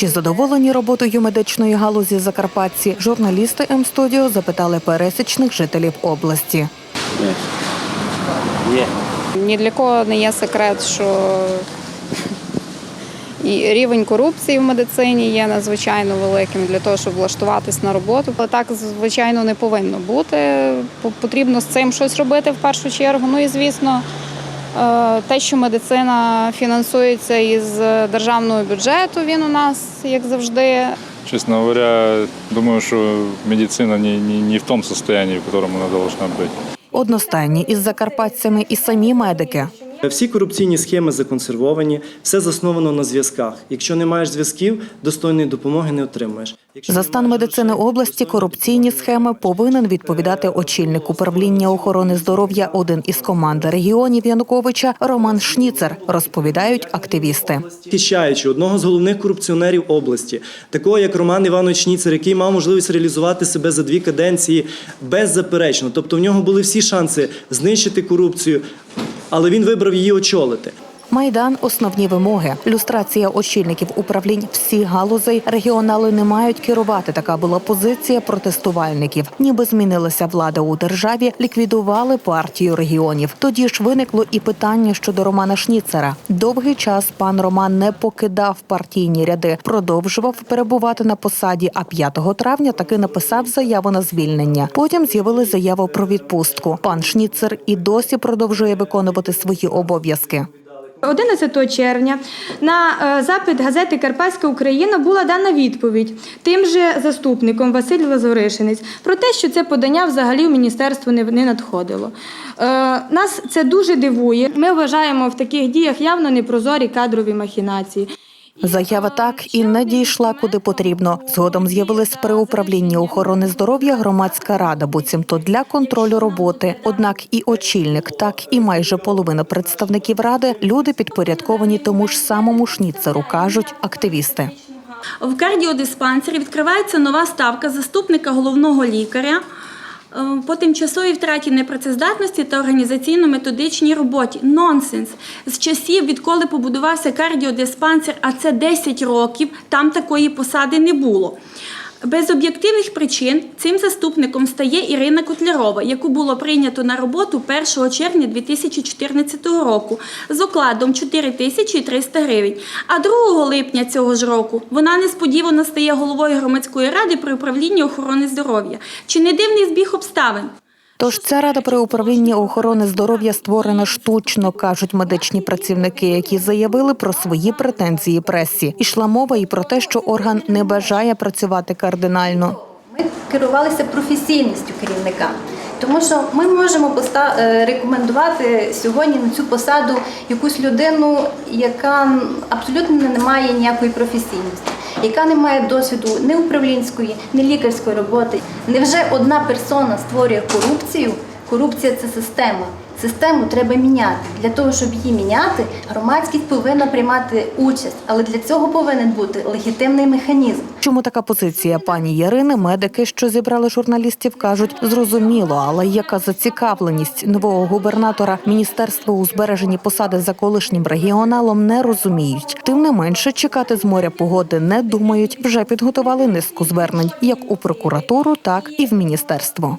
Чи задоволені роботою медичної галузі закарпатці? Журналісти М-студіо запитали пересічних жителів області. Є. Ні для кого не є секрет, що і рівень корупції в медицині є надзвичайно великим для того, щоб влаштуватись на роботу. Але так, звичайно, не повинно бути. Потрібно з цим щось робити в першу чергу. Ну і звісно, те, що медицина фінансується із державного бюджету, він у нас, як завжди, Чесно говоря, думаю, що медицина не, не, не в тому стані, в якому вона повинна бути. Одностайні із закарпатцями і самі медики. Всі корупційні схеми законсервовані, все засновано на зв'язках. Якщо не маєш зв'язків, достойної допомоги не отримаєш. Якщо За стан медицини області корупційні схеми повинен відповідати очільник управління охорони здоров'я один із команди регіонів Януковича Роман Шніцер, розповідають активісти. захищаючи одного з головних корупціонерів області, такого як Роман Іванович Шніцер, який мав можливість реалізувати себе за дві каденції беззаперечно. Тобто в нього були всі шанси знищити корупцію, але він вибрав її очолити. Майдан основні вимоги. Люстрація очільників управлінь всіх галузей. Регіонали не мають керувати. Така була позиція протестувальників. Ніби змінилася влада у державі, ліквідували партію регіонів. Тоді ж виникло і питання щодо Романа Шніцера. Довгий час пан Роман не покидав партійні ряди, продовжував перебувати на посаді. А 5 травня таки написав заяву на звільнення. Потім з'явили заяву про відпустку. Пан Шніцер і досі продовжує виконувати свої обов'язки. 11 червня на е, запит газети Карпатська Україна була дана відповідь тим же заступником Василь Лазоришинець про те, що це подання взагалі в міністерство не, надходило. Е, нас це дуже дивує. Ми вважаємо в таких діях явно непрозорі кадрові махінації. Заява так і не дійшла куди потрібно. Згодом з'явилась при управлінні охорони здоров'я громадська рада, буцімто для контролю роботи. Однак і очільник, так і майже половина представників ради люди підпорядковані тому ж самому шніцеру, кажуть активісти. В кардіодиспансері відкривається нова ставка заступника головного лікаря по тимчасовій втраті непрацездатності та організаційно-методичній роботі. Нонсенс. З часів, відколи побудувався кардіодиспансер, а це 10 років, там такої посади не було. Без об'єктивних причин цим заступником стає Ірина Котлярова, яку було прийнято на роботу 1 червня 2014 року з окладом 4300 гривень. А 2 липня цього ж року вона несподівано стає головою громадської ради при управлінні охорони здоров'я. Чи не дивний збіг обставин? Тож ця рада при управлінні охорони здоров'я створена штучно, кажуть медичні працівники, які заявили про свої претензії пресі. Ішла мова і про те, що орган не бажає працювати кардинально. Ми керувалися професійністю керівника, тому що ми можемо е, рекомендувати сьогодні на цю посаду якусь людину, яка абсолютно не має ніякої професійності, яка не має досвіду ні управлінської, ні лікарської роботи. Невже одна персона створює корупцію? Корупція це система. Систему треба міняти. Для того, щоб її міняти, громадськість повинна приймати участь, але для цього повинен бути легітимний механізм. Чому така позиція пані Ярини? Медики, що зібрали журналістів, кажуть зрозуміло, але яка зацікавленість нового губернатора міністерство у збереженні посади за колишнім регіоналом не розуміють. Тим не менше, чекати з моря погоди не думають. Вже підготували низку звернень як у прокуратуру, так і в міністерство.